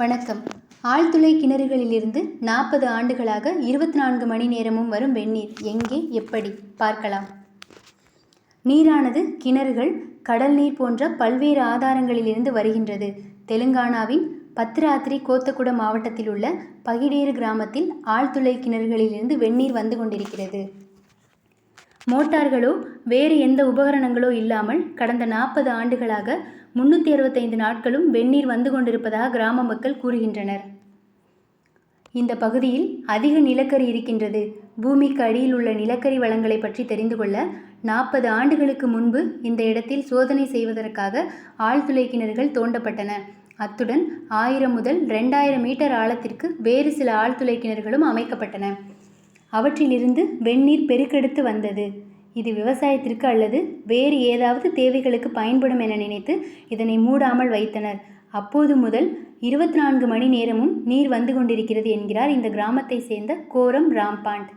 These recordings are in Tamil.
வணக்கம். ஆழ்துளை கிணறுகளிலிருந்து நாற்பது ஆண்டுகளாக இருபத்தி நான்கு மணி நேரமும் வரும் வெந்நீர் எங்கே எப்படி பார்க்கலாம். நீரானது கிணறுகள் கடல் நீர் போன்ற பல்வேறு ஆதாரங்களிலிருந்து வருகின்றது. தெலுங்கானாவின் பத்ராத்திரி கோத்தகுடம் மாவட்டத்தில் உள்ள பகிடேறு கிராமத்தில் ஆழ்துளை கிணறுகளிலிருந்து வெந்நீர் வந்து கொண்டிருக்கிறது. மோட்டார்களோ வேறு எந்த உபகரணங்களோ இல்லாமல் கடந்த நாற்பது ஆண்டுகளாக முன்னூற்றி அறுபத்தைந்து நாட்களும் வெந்நீர் வந்து கொண்டிருப்பதாக கிராம மக்கள் கூறுகின்றனர். இந்த பகுதியில் அதிக நிலக்கரி இருக்கின்றது. பூமிக்கு அடியில் உள்ள நிலக்கரி வளங்களை பற்றி தெரிந்து கொள்ள நாற்பது ஆண்டுகளுக்கு முன்பு இந்த இடத்தில் சோதனை செய்வதற்காக ஆழ்துளை கிணறுகள் தோண்டப்பட்டன. அத்துடன் ஆயிரம் முதல் ரெண்டாயிரம் மீட்டர் ஆழத்திற்கு வேறு சில ஆழ்துளை கிணறுகளும் அமைக்கப்பட்டன. அவற்றிலிருந்து வெந்நீர் பெருக்கெடுத்து வந்தது. இது விவசாயத்திற்கு அல்லது வேறு ஏதாவது தேவைகளுக்கு பயன்படும் என நினைத்து இதனை மூடாமல் வைத்தனர். அப்போது முதல் இருபத்தி நான்கு மணி நேரமும் நீர் வந்து கொண்டிருக்கிறது என்கிறார் இந்த கிராமத்தை சேர்ந்த கோரம் ராம்பாண்ட்.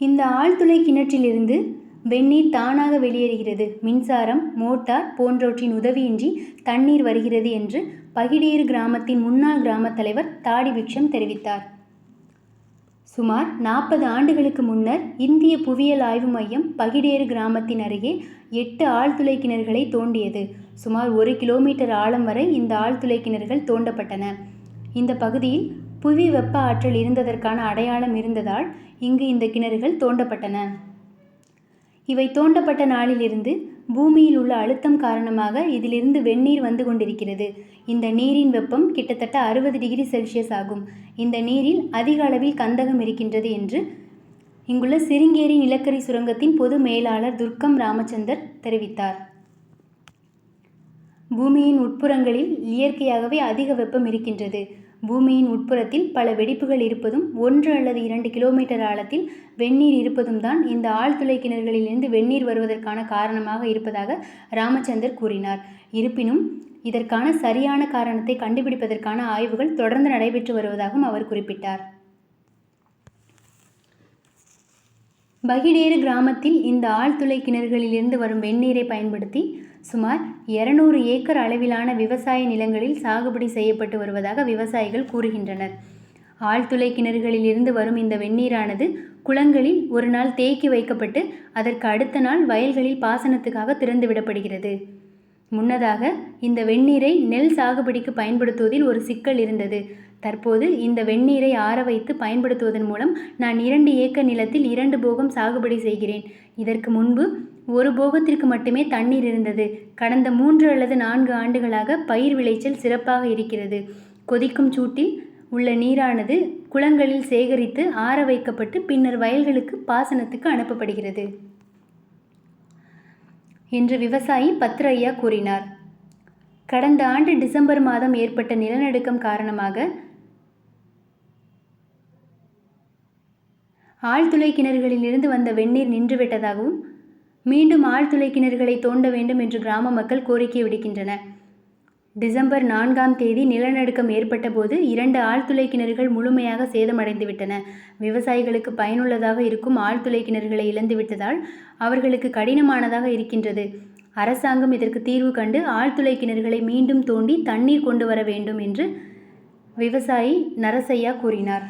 இந்த ஆழ்துளை கிணற்றிலிருந்து வெந்நீர் தானாக வெளியேறுகிறது. மின்சாரம் மோட்டார் போன்றவற்றின் உதவியின்றி தண்ணீர் வருகிறது என்று பகிடேறு கிராமத்தின் முன்னாள் கிராமத் தலைவர் தாடி பிக்ஷம் தெரிவித்தார். சுமார் நாற்பது ஆண்டுகளுக்கு முன்னர் இந்திய புவியியல் ஆய்வு மையம் பகிடேறு கிராமத்தின் அருகே எட்டு ஆழ்துளை கிணறுகளை தோண்டியது. சுமார் ஒரு கிலோமீட்டர் ஆழம் வரை இந்த ஆழ்துளை கிணறுகள் தோண்டப்பட்டன. இந்த பகுதியில் புவி வெப்ப ஆற்றல் இருந்ததற்கான அடையாளம் இருந்ததால் இங்கு இந்த கிணறுகள் தோண்டப்பட்டன. இவை தோண்டப்பட்ட நாளிலிருந்து பூமியில் உள்ள அழுத்தம் காரணமாக இதிலிருந்து வெந்நீர் வந்து கொண்டிருக்கிறது. இந்த நீரின் வெப்பம் கிட்டத்தட்ட அறுபது டிகிரி செல்சியஸ் ஆகும். இந்த நீரில் அதிக அளவில் கந்தகம் இருக்கின்றது என்று இங்குள்ள சிருங்கேரி நிலக்கரி சுரங்கத்தின் பொது மேலாளர் துர்க்கம் ராமச்சந்தர் தெரிவித்தார். பூமியின் உட்புறங்களில் இயற்கையாகவே அதிக வெப்பம் இருக்கின்றது. பூமியின் உட்புறத்தில் பல வெடிப்புகள் இருப்பதும் ஒன்று அல்லது இரண்டு கிலோமீட்டர் ஆழத்தில் வெந்நீர் இருப்பதும் தான் இந்த ஆழ்துளை கிணறுகளிலிருந்து வெந்நீர் வருவதற்கான காரணமாக இருப்பதாக ராமச்சந்தர் கூறினார். இருப்பினும் இதற்கான சரியான காரணத்தை கண்டுபிடிப்பதற்கான ஆய்வுகள் தொடர்ந்து நடைபெற்று வருவதாகவும் அவர் குறிப்பிட்டார். பகிடேறு கிராமத்தில் இந்த ஆழ்துளை கிணறுகளிலிருந்து வரும் வெந்நீரை பயன்படுத்தி சுமார் இருநூறு ஏக்கர் அளவிலான விவசாய நிலங்களில் சாகுபடி செய்யப்பட்டு வருவதாக விவசாயிகள் கூறுகின்றனர். ஆழ்துளை கிணறுகளில் இருந்து வரும் இந்த வெந்நீரானது குளங்களில் ஒரு நாள் தேக்கி வைக்கப்பட்டு அதற்கு அடுத்த நாள் வயல்களில் பாசனத்துக்காக திறந்துவிடப்படுகிறது முன்னதாக இந்த வெந்நீரை நெல் சாகுபடிக்கு பயன்படுத்துவதில் ஒரு சிக்கல் இருந்தது. தற்போது இந்த வெந்நீரை ஆற வைத்து பயன்படுத்துவதன் மூலம் நான் இரண்டு ஏக்கர் நிலத்தில் இரண்டு போகம் சாகுபடி செய்கிறேன். இதற்கு முன்பு ஒரு போகத்திற்கு மட்டுமே தண்ணீர் இருந்தது. கடந்த மூன்று அல்லது நான்கு ஆண்டுகளாக பயிர் விளைச்சல் சிறப்பாக இருக்கிறது. கொதிக்கும் சூட்டில் உள்ள நீரானது குளங்களில் சேகரித்து ஆற வைக்கப்பட்டு பின்னர் வயல்களுக்கு பாசனத்துக்கு அனுப்பப்படுகிறது. என்று விவசாயி பத்ரையா கூறினார். கடந்த ஆண்டு டிசம்பர் மாதம் ஏற்பட்ட நிலநடுக்கம் காரணமாக ஆழ்துளை கிணறுகளில் இருந்து வந்த வெந்நீர் நின்றுவிட்டதாகவும் மீண்டும் ஆழ்துளை கிணறுகளை தோண்ட வேண்டும் என்று கிராம மக்கள் கோரிக்கை விடுக்கின்றனர். டிசம்பர் நான்காம் தேதி நிலநடுக்கம் ஏற்பட்ட போது இரண்டு ஆழ்துளை கிணறுகள் முழுமையாக சேதமடைந்துவிட்டன விவசாயிகளுக்கு பயனுள்ளதாக இருக்கும் ஆழ்துளை கிணறுகளை இழந்துவிட்டதால் அவர்களுக்கு கடினமானதாக இருக்கின்றது. அரசாங்கம் இதற்கு தீர்வு கண்டு ஆழ்துளை கிணறுகளை மீண்டும் தோண்டி தண்ணீர் கொண்டு வர வேண்டும் என்று விவசாயி நரசையா கூறினார்.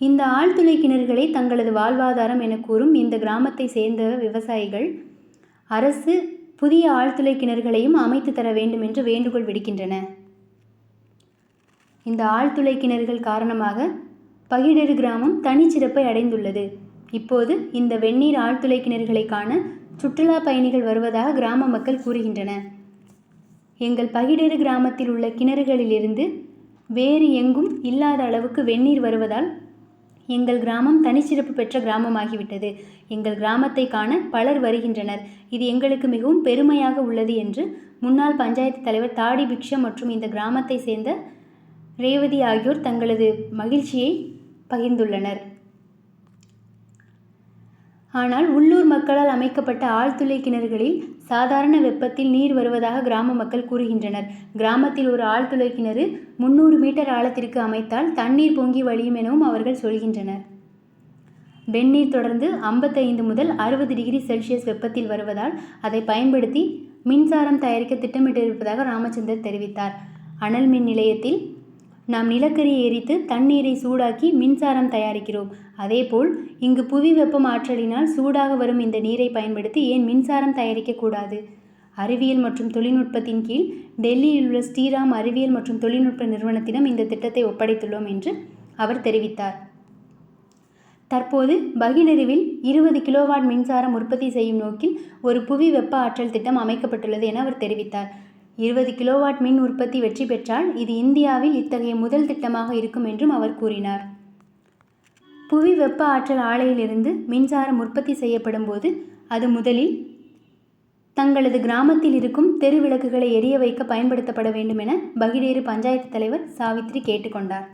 இந்த ஆழ்துளை கிணறுகளை தங்களது வாழ்வாதாரம் என கூறும் இந்த கிராமத்தை சேர்ந்த விவசாயிகள் அரசு புதிய ஆழ்துளை கிணறுகளையும் அமைத்து தர வேண்டும் என்று வேண்டுகோள் விடுக்கின்றன. இந்த ஆழ்துளை கிணறுகள் காரணமாக பகிடெரு கிராமம் தனிச்சிறப்பை அடைந்துள்ளது. இப்போது இந்த வெந்நீர் ஆழ்துளை கிணறுகளை காண சுற்றுலா பயணிகள் வருவதாக கிராம மக்கள் கூறுகின்றன. எங்கள் பகிடெரு கிராமத்தில் உள்ள கிணறுகளிலிருந்து வேறு எங்கும் இல்லாத அளவுக்கு வெந்நீர் வருவதால் எங்கள் கிராமம் தனிச்சிறப்பு பெற்ற கிராமமாகிவிட்டது. எங்கள் கிராமத்தை காண பலர் வருகின்றனர். இது எங்களுக்கு மிகவும் பெருமையாக உள்ளது என்று முன்னாள் பஞ்சாயத்து தலைவர் தாடி பிக்ஷம் மற்றும் இந்த கிராமத்தை சேர்ந்த ரேவதி ஆகியோர் தங்களது மகிழ்ச்சியை பகிர்ந்துள்ளனர். ஆனால் உள்ளூர் மக்களால் அமைக்கப்பட்ட ஆழ்துளை கிணறுகளில் சாதாரண வெப்பத்தில் நீர் வருவதாக கிராம மக்கள் கூறுகின்றனர். கிராமத்தில் ஒரு ஆழ்துளை கிணறு முன்னூறு மீட்டர் ஆழத்திற்கு அமைத்தால் தண்ணீர் பொங்கி வழியும் எனவும் அவர்கள் சொல்கின்றனர். வெந்நீர் தொடர்ந்து ஐம்பத்தைந்து முதல் அறுபது டிகிரி செல்சியஸ் வெப்பத்தில் வருவதால் அதை பயன்படுத்தி மின்சாரம் தயாரிக்க திட்டமிட்டிருப்பதாக ராமச்சந்தர் தெரிவித்தார். அனல் மின் நிலையத்தில் நாம் நிலக்கரியை எரித்து தண்ணீரை சூடாக்கி மின்சாரம் தயாரிக்கிறோம். அதேபோல் இங்கு புவி வெப்பம் ஆற்றலினால் சூடாக வரும் இந்த நீரை பயன்படுத்தி ஏன் மின்சாரம் தயாரிக்கக்கூடாது? அறிவியல் மற்றும் தொழில்நுட்பத்தின் கீழ் டெல்லியில் உள்ள ஸ்ரீராம் அறிவியல் மற்றும் தொழில்நுட்ப நிறுவனத்திடம் இந்த திட்டத்தை ஒப்படைத்துள்ளோம் என்று அவர் தெரிவித்தார். தற்போது பகிரருவில் இருபது கிலோவாட் மின்சாரம் உற்பத்தி செய்யும் நோக்கில் ஒரு புவி வெப்ப ஆற்றல் திட்டம் அமைக்கப்பட்டுள்ளது என அவர் தெரிவித்தார். இருபது கிலோவாட் மின் உற்பத்தி வெற்றி பெற்றால் இது இந்தியாவில் இத்தகைய முதல் திட்டமாக இருக்கும் என்றும் அவர் கூறினார். புவி வெப்ப ஆற்றல் ஆலையிலிருந்து மின்சாரம் உற்பத்தி செய்யப்படும் போது அது முதலில் தங்களது கிராமத்தில் இருக்கும் தெரு விளக்குகளை எரிய வைக்க பயன்படுத்தப்பட வேண்டும் என பகிடேறு பஞ்சாயத்து தலைவர் சாவித்ரி கேட்டுக்கொண்டார்.